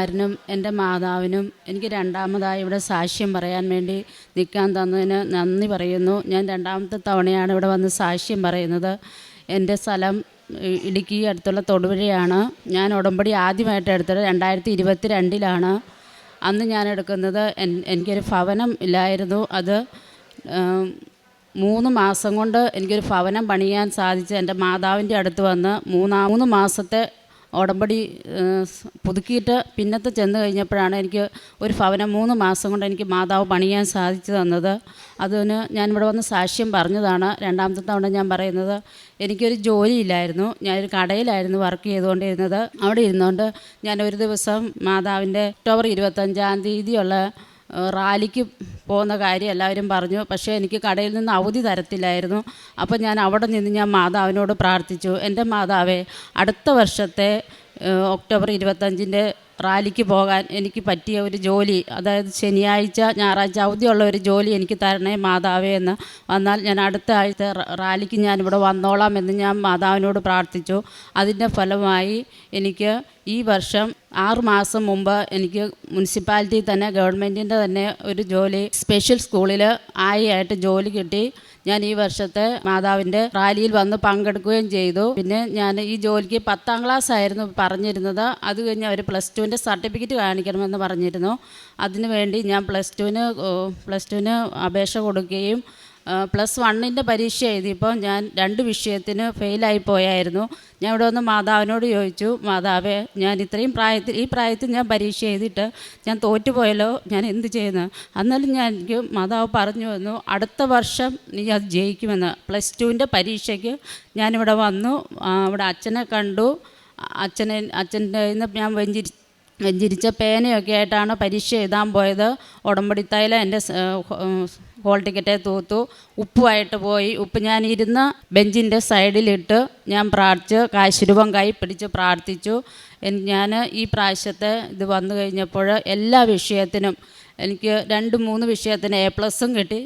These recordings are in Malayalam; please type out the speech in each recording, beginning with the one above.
കുമാരനും എന്റെ മാതാവിനും എനിക്ക് രണ്ടാമതായി ഇവിടെ സാക്ഷ്യം പറയാൻ വേണ്ടി നിൽക്കാൻ തന്നതിന് നന്ദി പറയുന്നു. ഞാൻ രണ്ടാമത്തെ തവണയാണ് ഇവിടെ വന്ന് സാക്ഷ്യം പറയുന്നത്. എന്റെ സ്ഥലം ഇടുക്കി അടുത്തുള്ള തൊടുപുഴയാണ്. ഞാൻ ഉടമ്പടി ആദ്യമായിട്ട് എടുത്തത് രണ്ടായിരത്തി ഇരുപത്തി രണ്ടിലാണ് അന്ന് ഞാൻ എടുക്കുന്നത് എനിക്കൊരു ഭവനം ഇല്ലായിരുന്നു. അത് മൂന്ന് മാസം കൊണ്ട് എനിക്കൊരു ഭവനം പണിയാൻ സാധിച്ച് എന്റെ മാതാവിന്റെ അടുത്ത് വന്ന് മൂന്നാ മൂന്ന് മാസത്തെ ഉടമ്പടി പുതുക്കിയിട്ട് പിന്നത്തെ ചെന്ന് കഴിഞ്ഞപ്പോഴാണ് എനിക്ക് ഒരു ഭവനം മൂന്ന് മാസം കൊണ്ട് എനിക്ക് മാതാവ് പണിയാൻ സാധിച്ചു തന്നത്. അതിന് ഞാൻ ഇവിടെ വന്ന് സാക്ഷ്യം പറഞ്ഞതാണ്. രണ്ടാമത്തെ തവണ ഞാൻ പറയുന്നത് എനിക്കൊരു ജോലിയില്ലായിരുന്നു ഞാനൊരു കടയിലായിരുന്നു വർക്ക് ചെയ്തുകൊണ്ടിരുന്നത്. അവിടെ ഇരുന്നുകൊണ്ട് ഞാൻ ഒരു ദിവസം മാതാവിന്റെ ഒക്ടോബർ ഇരുപത്തഞ്ചാം തീയതിയുള്ള റാലിക്ക് പോകുന്ന കാര്യം എല്ലാവരും പറഞ്ഞു. പക്ഷേ എനിക്ക് കടയിൽ നിന്ന് അവധി തരത്തില്ലായിരുന്നു. അപ്പോൾ ഞാൻ അവിടെ നിന്ന് ഞാൻ മാതാവിനോട് പ്രാർത്ഥിച്ചു. എന്റെ മാതാവേ അടുത്ത വർഷത്തെ ഒക്ടോബർ ഇരുപത്തഞ്ചിന്റെ റാലിക്ക് പോകാൻ എനിക്ക് പറ്റിയ ഒരു ജോലി അതായത് ശനിയാഴ്ച ഞായറാഴ്ച അവധിയുള്ള ഒരു ജോലി എനിക്ക് തരണേ മാതാവേ എന്ന്. വന്നാൽ ഞാൻ അടുത്ത ആഴ്ച റാലിക്ക് ഞാൻ ഇവിടെ വന്നോളാം എന്ന് ഞാൻ മാതാവിനോട് പ്രാർത്ഥിച്ചു. അതിന്റെ ഫലമായി എനിക്ക് ഈ വർഷം ആറ് മാസം മുമ്പ് എനിക്ക് മുനിസിപ്പാലിറ്റി തന്നെ ഗവൺമെന്റിന്റെ തന്നെ ഒരു ജോലി സ്പെഷ്യൽ സ്കൂളിൽ ആയി ആയിട്ട് ജോലി കിട്ടി. ഞാൻ ഈ വർഷത്തെ മാതാവിന്റെ റാലിയിൽ വന്ന് പങ്കെടുക്കുകയും ചെയ്തു. പിന്നെ ഞാൻ ഈ ജോലിക്ക് പത്താം ക്ലാസ് ആയിരുന്നു പറഞ്ഞിരുന്നത്. അത് കഴിഞ്ഞ് അവർ പ്ലസ് ടുവിന്റെ സർട്ടിഫിക്കറ്റ് കാണിക്കണമെന്ന് പറഞ്ഞിരുന്നു. അതിനുവേണ്ടി ഞാൻ പ്ലസ് ടുവിന് പ്ലസ് ടുവിന് അപേക്ഷ കൊടുക്കുകയും പ്ലസ് വണ്ണിന്റെ പരീക്ഷ എഴുതിയപ്പോൾ ഞാൻ രണ്ട് വിഷയത്തിന് ഫെയിലായി പോയായിരുന്നു. ഞാൻ ഇവിടെ വന്ന് മാതാവിനോട് ചോദിച്ചു മാതാവേ ഞാൻ ഇത്രയും പ്രായത്തിൽ ഈ പ്രായത്തിൽ ഞാൻ പരീക്ഷ എഴുതിയിട്ട് ഞാൻ തോറ്റുപോയല്ലോ ഞാൻ എന്ത് ചെയ്യുന്നു? എന്നാലും ഞാൻ എനിക്ക് മാതാവ് പറഞ്ഞു വന്നു അടുത്ത വർഷം നീ അത് ജയിക്കുമെന്ന്. പ്ലസ് ടുവിന്റെ പരീക്ഷയ്ക്ക് ഞാനിവിടെ വന്നു ഇവിടെ അച്ഛനെ കണ്ടു. അച്ഛനെ അച്ഛന്റെ ഞാൻ വെഞ്ചിരി വെഞ്ചിരിച്ച പേനയൊക്കെ ആയിട്ടാണ് പരീക്ഷ എഴുതാൻ പോയത്. ഉടമ്പടിത്തായിൽ എന്റെ ഹോൾ ടിക്കറ്റെ തൂത്തു. ഉപ്പുമായിട്ട് പോയി. ഉപ്പ് ഞാൻ ഇരുന്ന് ബെഞ്ചിന്റെ സൈഡിലിട്ട് ഞാൻ പ്രാർത്ഥിച്ച് കാശുരൂപം കൈ പിടിച്ച് പ്രാർത്ഥിച്ചു. ഞാൻ ഈ പ്രാവശ്യത്തെ ഇത് വന്നു കഴിഞ്ഞപ്പോൾ എല്ലാ വിഷയത്തിനും എനിക്ക് രണ്ട് മൂന്ന് വിഷയത്തിന് എ പ്ലസും കിട്ടി.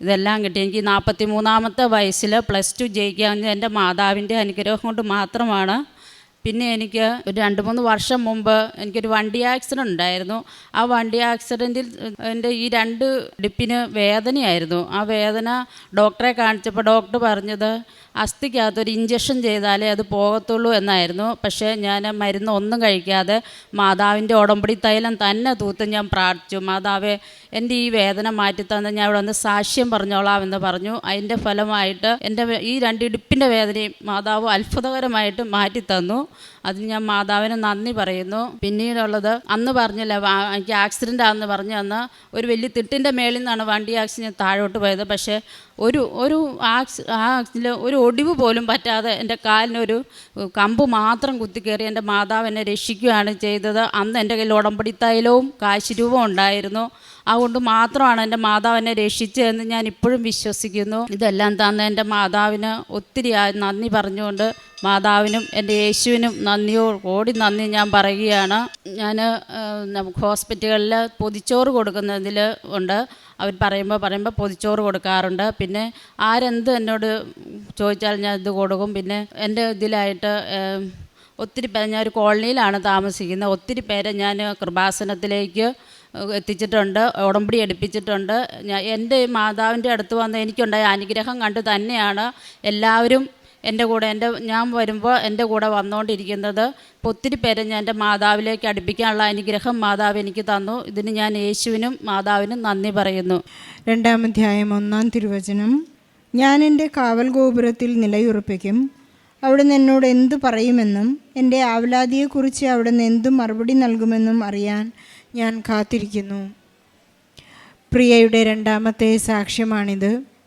ഇതെല്ലാം കിട്ടി. എനിക്ക് നാൽപ്പത്തി മൂന്നാമത്തെ വയസ്സിൽ പ്ലസ് ടു ജയിക്കാമെന്ന് എന്റെ മാതാവിന്റെ അനുഗ്രഹം കൊണ്ട് മാത്രമാണ് പിന്നെ എനിക്ക് ഒരു രണ്ട് മൂന്ന് വർഷം മുമ്പ് എനിക്കൊരു വണ്ടി ആക്സിഡന്റ് ഉണ്ടായിരുന്നു. ആ വണ്ടി ആക്സിഡന്റിൽ എന്റെ ഈ രണ്ട് ഡിപ്പിന് വേദനയായിരുന്നു. ആ വേദന ഡോക്ടറെ കാണിച്ചപ്പോൾ ഡോക്ടർ പറഞ്ഞത് അസ്ഥിക്കകത്തൊരു ഇഞ്ചക്ഷൻ ചെയ്താലേ അത് പോകത്തുള്ളൂ എന്നായിരുന്നു. പക്ഷേ ഞാൻ മരുന്ന് ഒന്നും കഴിക്കാതെ മാതാവിന്റെ ഉടമ്പടി തൈലം തന്നെ തൂത്ത് ഞാൻ പ്രാർത്ഥിച്ചു. മാതാവേ എന്റെ ഈ വേദന മാറ്റി തന്നെ ഞാൻ ഇവിടെ വന്ന് സാക്ഷ്യം പറഞ്ഞോളാം എന്ന് പറഞ്ഞു. അതിന്റെ ഫലമായിട്ട് എന്റെ ഈ രണ്ട് ഇടുപ്പിന്റെ വേദനയും മാതാവ് അത്ഭുതകരമായിട്ട് മാറ്റി തന്നു അതിന് ഞാൻ മാതാവിന് നന്ദി പറയുന്നു. പിന്നീടുള്ളത് അന്ന് പറഞ്ഞില്ല എനിക്ക് ആക്സിഡന്റ് ആണെന്ന് പറഞ്ഞു അന്ന് ഒരു വലിയ തിട്ടിന്റെ മേളിൽ നിന്നാണ് വണ്ടി ആക്സിഡന്റ് താഴോട്ട് പോയത്. പക്ഷേ ഒരു ഒരു ആക്സ് ആക്സിൽ ഒരു ഒടിവ് പോലും പറ്റാതെ എന്റെ കാലിനൊരു കമ്പ് മാത്രം കുത്തിക്കയറി എന്റെ മാതാവ് എന്നെ രക്ഷിക്കുകയാണ് ചെയ്തത്. അന്ന് എന്റെ കയ്യിൽ ഉടമ്പടി തൈലവും കാശുരൂപവും ഉണ്ടായിരുന്നു. അതുകൊണ്ട് മാത്രമാണ് എന്റെ മാതാവ് എന്നെ രക്ഷിച്ചതെന്ന് ഞാൻ ഇപ്പോഴും വിശ്വസിക്കുന്നു. ഇതെല്ലാം തന്നെ എന്റെ മാതാവിന് ഒത്തിരി നന്ദി പറഞ്ഞുകൊണ്ട് മാതാവിനും എന്റെ യേശുവിനും നന്ദിയോ കോടി നന്ദി ഞാൻ പറയുകയാണ്. ഞാൻ നമുക്ക് ഹോസ്പിറ്റലുകളിൽ പൊതിച്ചോറ് കൊടുക്കുന്നതിൽ ഉണ്ട്. അവർ പറയുമ്പോൾ പറയുമ്പോൾ പൊതിച്ചോറ് കൊടുക്കാറുണ്ട്. പിന്നെ ആരെന്ത് എന്നോട് ചോദിച്ചാൽ ഞാൻ ഇത് കൊടുക്കും. പിന്നെ എന്റെ ഇതിലായിട്ട് ഒത്തിരി പേര് ഞാൻ ഒരു കോളനിയിലാണ് താമസിക്കുന്നത്. ഒത്തിരി പേരെ ഞാൻ കൃപാസനത്തിലേക്ക് എത്തിച്ചിട്ടുണ്ട്. ഉടമ്പടി എടുപ്പിച്ചിട്ടുണ്ട്. ഞാൻ എന്റെ മാതാവിന്റെ അടുത്ത് വന്ന് എനിക്കുണ്ടായ അനുഗ്രഹം കണ്ട് തന്നെയാണ് എല്ലാവരും എന്റെ കൂടെ എന്റെ ഞാൻ വരുമ്പോൾ എന്റെ കൂടെ വന്നുകൊണ്ടിരിക്കുന്നത് ഇപ്പോൾ ഒത്തിരി പേരെ ഞാൻ എന്റെ മാതാവിലേക്ക് അടുപ്പിക്കാനുള്ള അനുഗ്രഹം മാതാവ് എനിക്ക് തന്നു. ഇതിന് ഞാൻ യേശുവിനും മാതാവിനും നന്ദി പറയുന്നു. രണ്ടാമധ്യായം ഒന്നാം തിരുവചനം. ഞാൻ എന്റെ കാവൽ ഗോപുരത്തിൽ നിലയുറപ്പിക്കും. അവിടുന്ന് എന്നോട് എന്തു പറയുമെന്നും എന്റെ ആവലാതിയെക്കുറിച്ച് അവിടുന്ന് എന്തു മറുപടി നൽകുമെന്നും അറിയാൻ ഞാൻ കാത്തിരിക്കുന്നു. പ്രിയയുടെ രണ്ടാമത്തെ സാക്ഷ്യമാണിത്.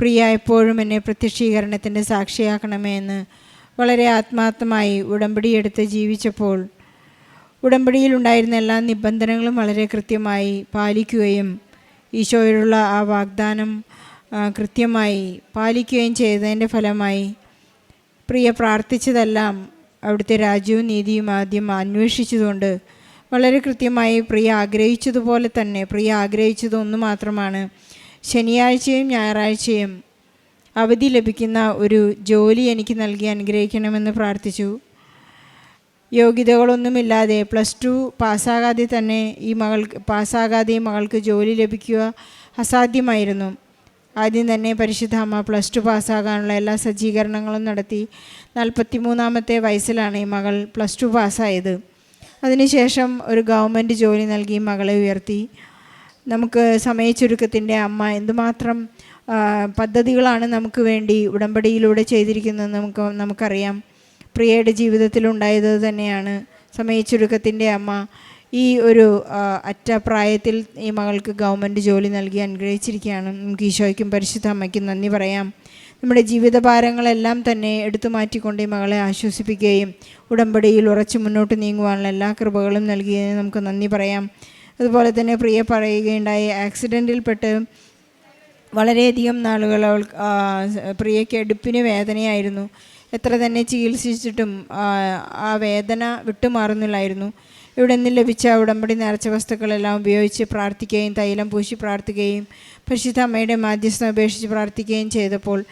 പ്രിയ എപ്പോഴും എന്നെ പ്രത്യക്ഷീകരണത്തിന്റെ സാക്ഷിയാക്കണമേ എന്ന് വളരെ ആത്മാർത്ഥമായി ഉടമ്പടിയെടുത്ത് ജീവിച്ചപ്പോൾ ഉടമ്പടിയിലുണ്ടായിരുന്ന എല്ലാ നിബന്ധനകളും വളരെ കൃത്യമായി പാലിക്കുകയും ഈശോയോടുള്ള ആ വാഗ്ദാനം കൃത്യമായി പാലിക്കുകയും ചെയ്തതിന്റെ ഫലമായി പ്രിയ പ്രാർത്ഥിച്ചതെല്ലാം അവിടുത്തെ രാജ്യവും നീതിയും ആദ്യം അന്വേഷിച്ചതുകൊണ്ട് വളരെ കൃത്യമായി പ്രിയ ആഗ്രഹിച്ചതുപോലെ തന്നെ പ്രിയ ആഗ്രഹിച്ചത് ഒന്ന് മാത്രമാണ് ശനിയാഴ്ചയും ഞായറാഴ്ചയും അവധി ലഭിക്കുന്ന ഒരു ജോലി എനിക്ക് നൽകി അനുഗ്രഹിക്കണമെന്ന് പ്രാർത്ഥിച്ചു. യോഗ്യതകളൊന്നുമില്ലാതെ പ്ലസ് ടു പാസ്സാകാതെ തന്നെ ഈ മകൾക്ക് പാസ്സാകാതെ ഈ മകൾക്ക് ജോലി ലഭിക്കുക അസാധ്യമായിരുന്നു. ആദ്യം തന്നെ പരിശുദ്ധ അമ്മ പ്ലസ് ടു പാസ്സാകാനുള്ള എല്ലാ സജ്ജീകരണങ്ങളും നടത്തി നാൽപ്പത്തി മൂന്നാമത്തെ വയസ്സിലാണ് ഈ മകൾ പ്ലസ് ടു പാസ്സായത്. അതിനുശേഷം ഒരു ഗവൺമെന്റ് ജോലി നൽകി മകളെ ഉയർത്തി. നമുക്ക് സമയച്ചുരുക്കത്തിന്റെ അമ്മ എന്തുമാത്രം പദ്ധതികളാണ് നമുക്ക് വേണ്ടി ഉടമ്പടിയിലൂടെ ചെയ്തിരിക്കുന്നത് നമുക്ക് നമുക്കറിയാം. പ്രിയയുടെ ജീവിതത്തിലുണ്ടായത് തന്നെയാണ് സമയച്ചുരുക്കത്തിന്റെ അമ്മ. ഈ ഒരു അറ്റ പ്രായത്തിൽ ഈ മകൾക്ക് ഗവൺമെന്റ് ജോലി നൽകി അനുഗ്രഹിച്ചിരിക്കുകയാണ്. നമുക്ക് ഈശോയ്ക്കും പരിശുദ്ധ അമ്മയ്ക്കും നന്ദി പറയാം. നമ്മുടെ ജീവിതഭാരങ്ങളെല്ലാം തന്നെ എടുത്തു മാറ്റിക്കൊണ്ട് ഈ മകളെ ആശ്വസിപ്പിക്കുകയും ഉടമ്പടിയിൽ ഉറച്ചു മുന്നോട്ട് നീങ്ങുവാനുള്ള എല്ലാ കൃപകളും നൽകിയതിന് നമുക്ക് നന്ദി പറയാം. അതുപോലെ തന്നെ പ്രിയ പറയുകയുണ്ടായി ആക്സിഡന്റിൽപ്പെട്ട് വളരെയധികം നാളുകൾ അവൾ പ്രിയയ്ക്ക് എടുപ്പിന് വേദനയായിരുന്നു. എത്ര തന്നെ ചികിത്സിച്ചിട്ടും ആ, വേദന വിട്ടുമാറുന്നില്ലായിരുന്നു. ഇവിടെ നിന്ന് ലഭിച്ച ഉടമ്പടി നിറച്ച വസ്തുക്കളെല്ലാം ഉപയോഗിച്ച് പ്രാർത്ഥിക്കുകയും തൈലം പൂശി പ്രാർത്ഥിക്കുകയും പരിശുദ്ധ അമ്മയുടെ മാധ്യസ്ഥം അപേക്ഷിച്ച് പ്രാർത്ഥിക്കുകയും ചെയ്തപ്പോൾ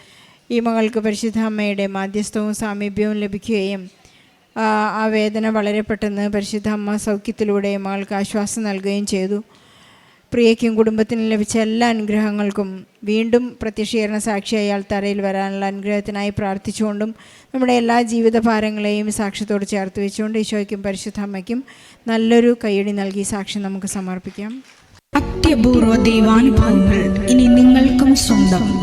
ഈ മകൾക്ക് പരിശുദ്ധ അമ്മയുടെ മാധ്യസ്ഥവും സാമീപ്യവും ലഭിക്കുകയും ആ, വേദന വളരെ പെട്ടെന്ന് പരിശുദ്ധ അമ്മ സൗഖ്യത്തിലൂടെ മകൾക്ക് ആശ്വാസം നൽകുകയും ചെയ്തു. പ്രിയയ്ക്കും കുടുംബത്തിനും ലഭിച്ച എല്ലാ അനുഗ്രഹങ്ങൾക്കും വീണ്ടും പ്രത്യക്ഷീകരണ സാക്ഷിയായി തറയിൽ വരാനുള്ള അനുഗ്രഹത്തിനായി പ്രാർത്ഥിച്ചുകൊണ്ടും നമ്മുടെ എല്ലാ ജീവിത ഭാരങ്ങളെയും സാക്ഷ്യത്തോട് ചേർത്ത് വെച്ചുകൊണ്ട് ഈശോയ്ക്കും പരിശുദ്ധ അമ്മയ്ക്കും നല്ലൊരു കൈയടി നൽകി സാക്ഷ്യം നമുക്ക് സമർപ്പിക്കാം. അത്യപൂർവ ദൈവാനുഭവങ്ങൾ ഇനി നിങ്ങൾക്കും സ്വന്തം.